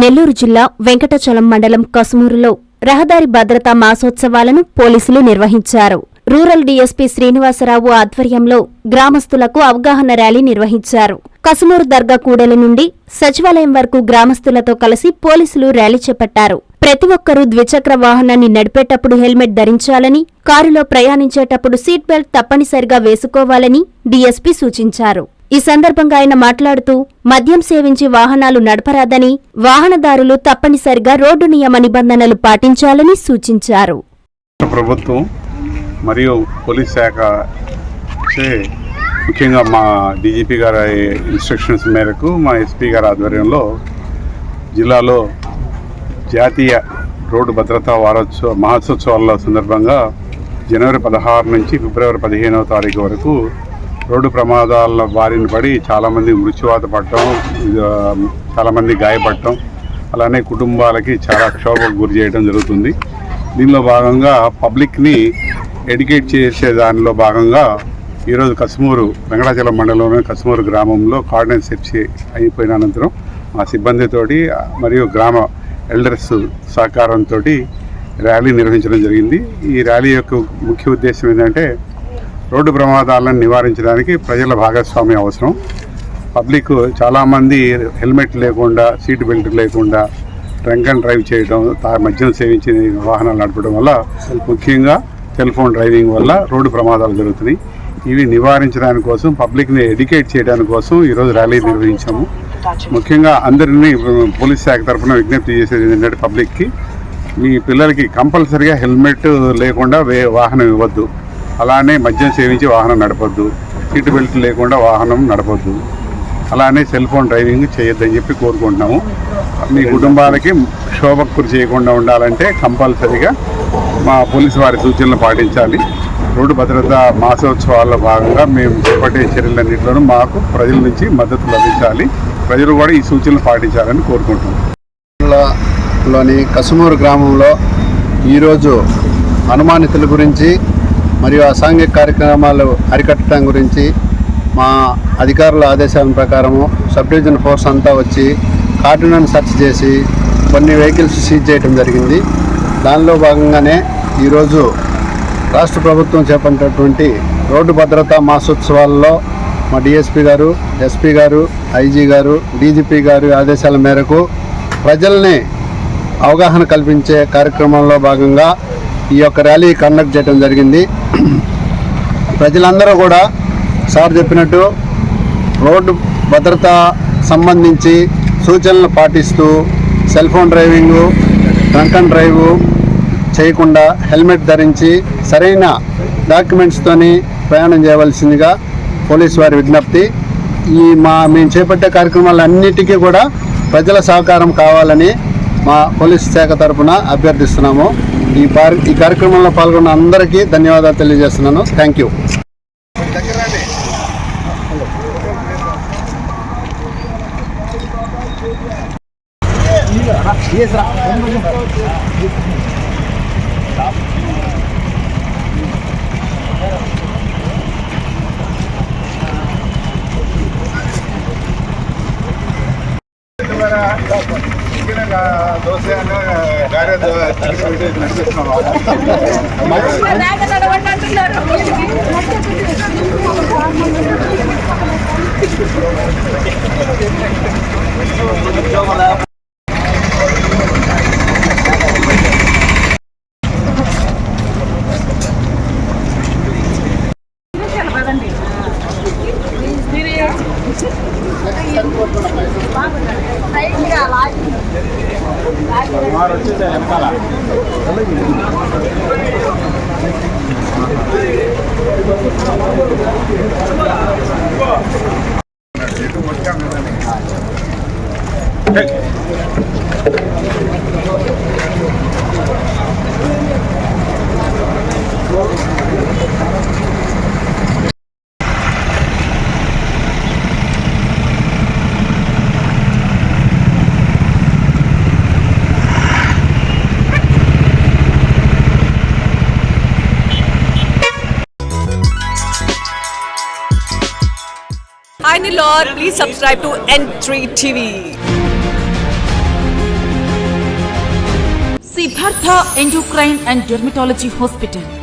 నెల్లూరు జిల్లా వెంకటచలం మండలం కసుమూరులో రహదారి భద్రతా మాసోత్సవాలను పోలీసులు నిర్వహించారు. రూరల్ డీఎస్పీ శ్రీనివాసరావు ఆధ్వర్యంలో గ్రామస్తులకు అవగాహన ర్యాలీ నిర్వహించారు. కసుమూరు దర్గా కూడలి నుండి సచివాలయం వరకు గ్రామస్తులతో కలిసి పోలీసులు ర్యాలీ చేపట్టారు. ప్రతి ఒక్కరూ ద్విచక్ర వాహనాన్ని నడిపేటప్పుడు హెల్మెట్ ధరించాలని కారులో ప్రయాణించేటప్పుడు సీట్ బెల్ట్ తప్పనిసరిగా వేసుకోవాలని డీఎస్పీ సూచించారు. ఈ సందర్భంగా ఆయన మాట్లాడుతూ మద్యం సేవించి వాహనాలు నడపరాదని వాహనదారులు తప్పనిసరిగా రోడ్డు నియమ నిబంధనలు పాటించాలని సూచించారు. ప్రభుత్వం మరియు పోలీస్ శాఖ చే ముఖ్యంగా మా డీజీపీ గారి ఇన్స్ట్రక్షన్స్ మేరకు మా ఎస్పీ గారి ఆధ్వర్యంలో జిల్లాలో జాతీయ రోడ్డు భద్రతా వారోత్సవ మహోత్సవాల సందర్భంగా జనవరి పదహారు నుంచి ఫిబ్రవరి పదిహేనవ తారీఖు వరకు రోడ్డు ప్రమాదాల బారిన పడి చాలామంది మృత్యువాత పడటం చాలామంది గాయపడటం అలానే కుటుంబాలకి చాలా క్షోభకు గురి చేయడం జరుగుతుంది. దీనిలో భాగంగా పబ్లిక్ని ఎడ్యుకేట్ చేసే దానిలో భాగంగా ఈరోజు కసుమూరు వెంకటాచలం మండలంలోని కసుమూరు గ్రామంలో కార్డినెన్స్ సెర్చ్ అయిపోయిన అనంతరం మా సిబ్బందితోటి మరియు గ్రామ ఎల్డర్స్ సహకారంతో ర్యాలీ నిర్వహించడం జరిగింది. ఈ ర్యాలీ యొక్క ముఖ్య ఉద్దేశం ఏంటంటే రోడ్డు ప్రమాదాలను నివారించడానికి ప్రజల భాగస్వామ్యం అవసరం. పబ్లిక్ చాలామంది హెల్మెట్ లేకుండా సీట్ బెల్ట్ లేకుండా డ్రంక్ అండ్ డ్రైవ్ చేయడం తా మద్యం సేవించిన వాహనాలు నడపడం వల్ల ముఖ్యంగా సెల్ ఫోన్ డ్రైవింగ్ వల్ల రోడ్డు ప్రమాదాలు జరుగుతున్నాయి. ఇవి నివారించడానికి కోసం పబ్లిక్ని ఎడ్యుకేట్ చేయడానికి కోసం ఈరోజు ర్యాలీ నిర్వహించాము. ముఖ్యంగా అందరినీ పోలీస్ శాఖ తరఫున విజ్ఞప్తి చేసేది ఏంటంటే పబ్లిక్కి మీ పిల్లలకి కంపల్సరిగా హెల్మెట్ లేకుండా వే వాహనం ఇవ్వద్దు. అలానే మద్యం సేవించి వాహనం నడపొద్దు. సీటు బెల్ట్ లేకుండా వాహనం నడపొద్దు. అలానే సెల్ ఫోన్ డ్రైవింగ్ చేయొద్దని చెప్పి కోరుకుంటున్నాము. మీ కుటుంబాలకి క్షోభకు చేయకుండా ఉండాలంటే కంపల్సరిగా మా పోలీసు వారి సూచనలు పాటించాలి. రోడ్డు భద్రత మాసోత్సవాల్లో భాగంగా మేము చేపట్టే చర్యలన్నింటిలోనూ మాకు ప్రజల నుంచి మద్దతు లభించాలి. ప్రజలు కూడా ఈ సూచనలు పాటించాలని కోరుకుంటున్నాం. లోని కసుమూరు గ్రామంలో ఈరోజు అనుమానితుల గురించి మరియు అసాంఘిక కార్యక్రమాలు అరికట్టడం గురించి మా అధికారుల ఆదేశాల ప్రకారము సబ్ డివిజన్ ఫోర్స్ అంతా వచ్చి కార్డులను సెర్చ్ చేసి కొన్ని వెహికల్స్ సీజ్ చేయడం జరిగింది. దానిలో భాగంగానే ఈరోజు రాష్ట్ర ప్రభుత్వం చేపట్టినటువంటి రోడ్డు భద్రతా మాసోత్సవాల్లో మా డిఎస్పీ గారు ఎస్పీ గారు ఐజీ గారు డీజీపీ గారు ఆదేశాల మేరకు ప్రజల్ని అవగాహన కల్పించే కార్యక్రమంలో భాగంగా ఈ యొక్క ర్యాలీ కండక్ట్ చేయడం జరిగింది. ప్రజలందరూ కూడా సార్ చెప్పినట్టు రోడ్డు భద్రత సంబంధించి సూచనలు పాటిస్తూ cell phone driving drunk and drive చేయకుండా హెల్మెట్ ధరించి సరైన డాక్యుమెంట్స్తోని ప్రయాణం చేయవలసిందిగా పోలీసు వారి విజ్ఞప్తి. ఈ మా మేము చేపట్టే కార్యక్రమాలన్నిటికీ కూడా ప్రజల సహకారం కావాలని మా పోలీస్ శాఖ తరపున అభ్యర్థిస్తున్నాము. ఈ పార్ ఈ కార్యక్రమంలో పాల్గొన్న అందరికీ ధన్యవాదాలు తెలియజేస్తున్నాను. థ్యాంక్ యూ దోశ గారె నడుస్తున్నాం వారు వచ్చేసే వెనకాల Hey. Please subscribe to N3 TV. Siddhartha Endocrine and Dermatology Hospital